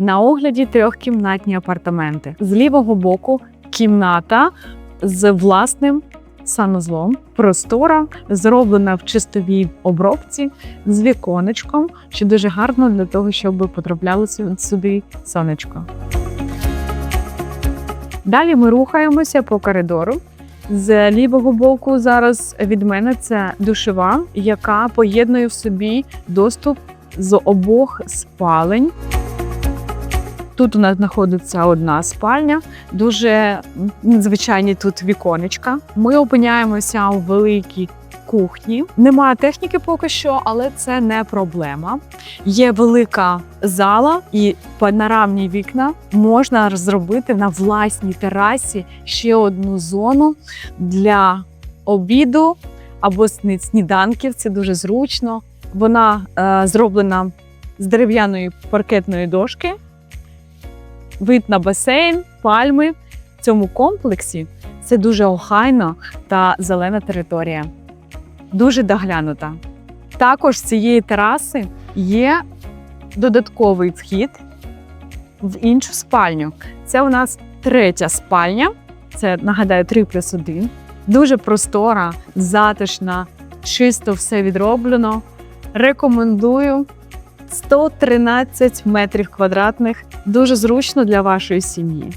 На огляді трьохкімнатні апартаменти. З лівого боку кімната з власним санузлом. Простора, зроблена в чистовій обробці з віконечком, що дуже гарно для того, щоб потрапляло сю- сюди сонечко. Далі ми рухаємося по коридору. З лівого боку зараз від мене це душева, яка поєднує в собі доступ з обох спалень. Тут у нас знаходиться одна спальня, дуже надзвичайні тут віконечка. Ми опиняємося у великій кухні. Немає техніки поки що, але це не проблема. Є велика зала і панорамні вікна. Можна зробити на власній терасі ще одну зону для обіду або сніданків. Це дуже зручно. Вона е, зроблена з дерев'яної паркетної дошки. Вид на басейн, пальми. В цьому комплексі це дуже охайна та зелена територія. Дуже доглянута. Також з цієї тераси є додатковий вхід в іншу спальню. Це у нас третя спальня. Це нагадаю 3 плюс 1. Дуже простора, затишна, чисто все відроблено. Рекомендую 113 метрів квадратних. Дуже зручно для вашої сім'ї.